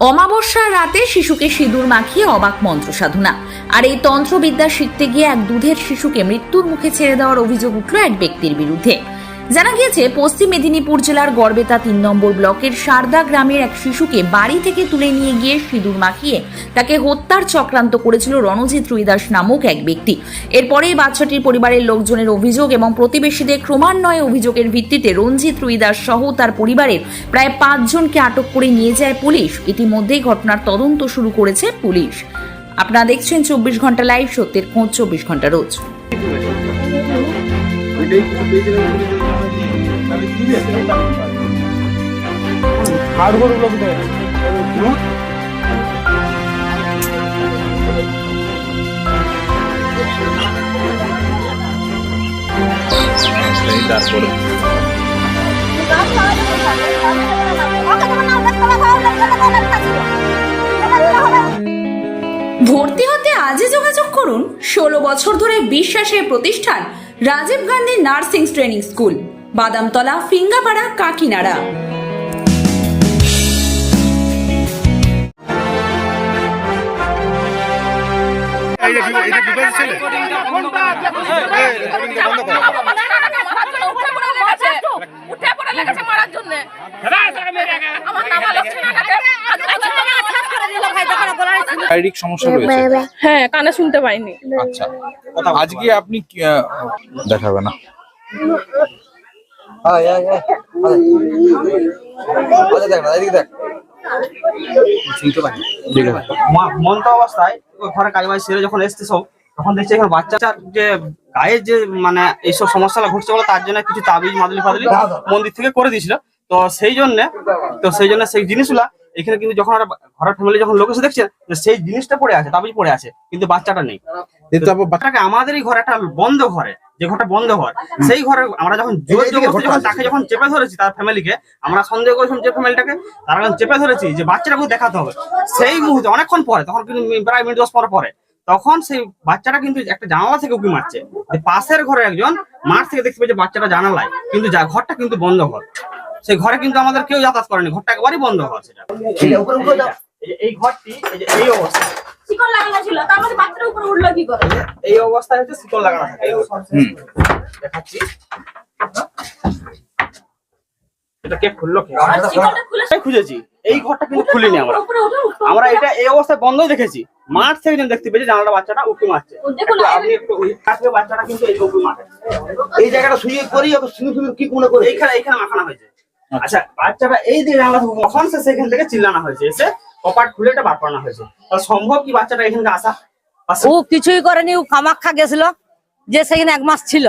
অমাবস্যার রাতে শিশুকে সিঁদুর মাখিয়ে অবাক মন্ত্র সাধনা। আর এই তন্ত্রবিদ্যা শিখতে গিয়ে এক দুধের শিশুকে মৃত্যুর মুখে ছেড়ে দেওয়ার অভিযোগ উঠল এক ব্যক্তির বিরুদ্ধে। জানা গিয়েছে, পশ্চিম মেদিনীপুর জেলার গড়বেতা তিন নম্বর ব্লকের সারদা গ্রামের এক শিশুকে বাড়ি থেকে তুলে নিয়ে গিয়ে সিঁদুর মাখিয়ে তাকে হত্যার চক্রান্ত করেছিল রণজিৎ রুইদাস নামক এক ব্যক্তি। এরপরেই বাচ্চাটির পরিবারের লোকজনের অভিযোগ এবং প্রতিবেশীদের ক্রমান্বয়ে অভিযোগের ভিত্তিতে রঞ্জিত রুইদাস সহ তার পরিবারের প্রায় পাঁচজনকে আটক করে নিয়ে যায় পুলিশ। ইতিমধ্যেই ঘটনার তদন্ত শুরু করেছে পুলিশ। আপনারা দেখছেন চব্বিশ ঘণ্টা লাইভ, সত্যের খোঁজ চব্বিশ ঘণ্টা রোজ। ভর্তি হতে আজই যোগাযোগ করুন, ষোলো বছর ধরে বিশ্বাসের প্রতিষ্ঠান Rajiv Gandhi nursing training school. Badamtala Fingapara Kakinara. শারীরিক সমস্যা রয়েছে? হ্যাঁ কানে শুনতে পাইনি। আচ্ছা। আজকে আপনি কি, না আছে মা- মন্ত অবস্থায় ওই ঘরে কালীবাড়ি সেরে যখন এসছে সব তখন দেখছি এখন বাচ্চাটার যে গায়ের যে মানে এইসব সমস্যাগুলো ঘটছে বলে তার জন্য কিছু তাবিজ মাদুলি ফাদুলি মন্দির থেকে করে দিয়েছিল। তো সেই জন্য তো সেই জন্য সেই জিনিসগুলা এখানে কিন্তু যখন ওরা ঘরের ফ্যামিলি যখন লোক এসে দেখছে যে সেই জিনিসটা পড়ে আছে তাবিজ পড়ে আছে কিন্তু বাচ্চাটা নেই। বাচ্চাটাকে আমাদেরই ঘরে একটা বন্ধ ঘরে যে ঘরটা বন্ধ ঘর সেই ঘরে আমরা যখন জোর জবরদস্তি যখন তাকে যখন চেপে ধরেছি তার ফ্যামিলিকে আমরা সন্দেহ করেছিলাম যে ফ্যামিলিটাকে তারা যখন চেপে ধরেছি যে বাচ্চাটাকে দেখাতে হবে। সেই মুহূর্তে অনেকক্ষণ পরে তখন কিন্তু প্রায় মিনিট দশ পরে পরে তখন সেই বাচ্চাটা কিন্তু একটা জানালা থেকে উকি মারছে। পাশের ঘরে একজন মাঠ থেকে দেখতে পেয়েছে বাচ্চাটা জানালায় কিন্তু যা ঘরটা কিন্তু বন্ধ ঘর। সেই ঘরে কিন্তু আমাদের কেউ যাতায়াত করেনি ঘরটা একেবারেই বন্ধ ঘর সেটা এই ঘরটি এই অবস্থা। শিকল লাগানো ছিল তার মধ্যে বাচ্চাটা উপরে উঠল কি করে? এই অবস্থায় হচ্ছে শিকল লাগানো থাকে। এই দেখাচ্ছি। এটা কে খুললো কে? আর শিকলটা খুলে আমি খুঁজেছি। এই ঘরটা কিন্তু খুলিনি আমরা। আমরা এটা এই অবস্থায় বন্ধই দেখেছি। মাঠ থেকে যখন দেখতে পেয়েছি জানালা বাচ্চাটা উঁকি মারছে। আপনি একটু বাচ্চাটা কিন্তু এই উঁকি মারে এই জায়গাটা শুয়ে করি ওকে শুনে শুনে কি মনে করে? এইখানে এইখানে মাখানো হয়েছে। আচ্ছা। বাচ্চাটা এই দিকে কখন সে সেখান থেকে চিল্লানো হয়েছে এসে কপাট খুলে এটা বার করানো হয়েছে। সম্ভব কি বাচ্চাটা এখানকে আসা? ও কিছুই করেনি ও কামাখ্যা গেছিল যে সেখানে এক মাস ছিল।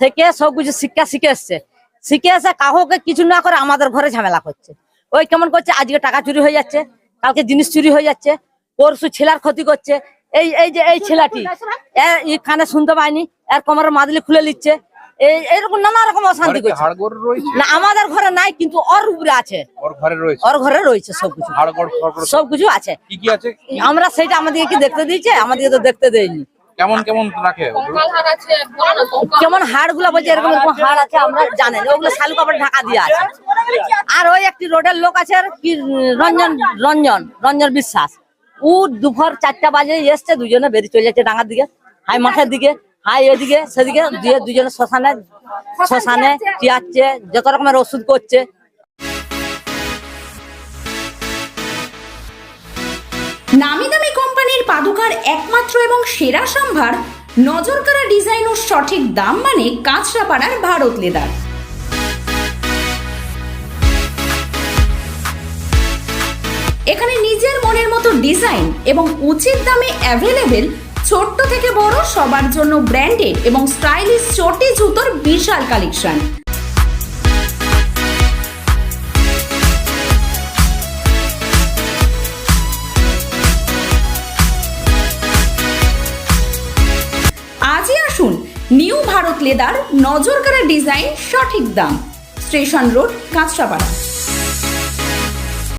থেকে সব কিছু শিক্ষা শিখে এসছে। শিখে এসে কাউকে কিছু না করে আমাদের ঘরে ঝামেলা করছে। ওই কেমন করছে আজকে টাকা চুরি হয়ে যাচ্ছে কালকে জিনিস চুরি হয়ে যাচ্ছে পরশু ছেলার ক্ষতি করছে। এই এই যে এই ছেলেটি কানে শুনতে পায়নি এর কোমরের মাদলি খুলে নিচ্ছে। এরকম নানা রকম অশান্তি করছে। না আমাদের ঘরে নাই কিন্তু ওর উপরে আছে। ওর ঘরে রয়েছে? ওর ঘরে রয়েছে সবকিছু সবকিছু আছে। কি কি আছে? আমরা সেটা আমাদেরকে কি দেখতে দিয়েছে আমাদেরকে তো দেখতে দেয়নি। কেমন কেমন রাখে কেমন হাড়গুলা বলছে এরকম এরকম হাড় আছে আমরা জানি ওগুলো শালু কাপড় ঢাকা দিয়ে আছে। আর ওই একটি রোডের লোক আছে আর কি রঞ্জন রঞ্জন রঞ্জন বিশ্বাস। ও দুপুর চারটা বাজে এসছে দুজনে বেরিয়ে চলে যাচ্ছে ডাঙার দিকে হাই মাঠের দিকে। হাই এদিকে, সেদিকে দুজনে শ্মশানে শ্মশানে টিয়াচ্ছে, যত রকমের ওষুধ করছে। নামি দামি কোম্পানির পাদুকার একমাত্র এবং সেরা সম্ভার, নজর নজরকাড়া ডিজাইন ও সঠিক দাম মানে কাঁচরাপাড়ার ভারত লেদার। এখানে নিজের মনের মতো ডিজাইন এবং উচিত দামে অ্যাভেলেবেল ছোট্ট থেকে বড়, সবার জন্য ব্র্যান্ডেড এবং স্টাইলিশ চটি জুতোর বিশাল কালেকশন আজই আসুন নিউ ভারত লেদার নজরকাড়া ডিজাইন সঠিক দাম। Station road, Kanchrapara.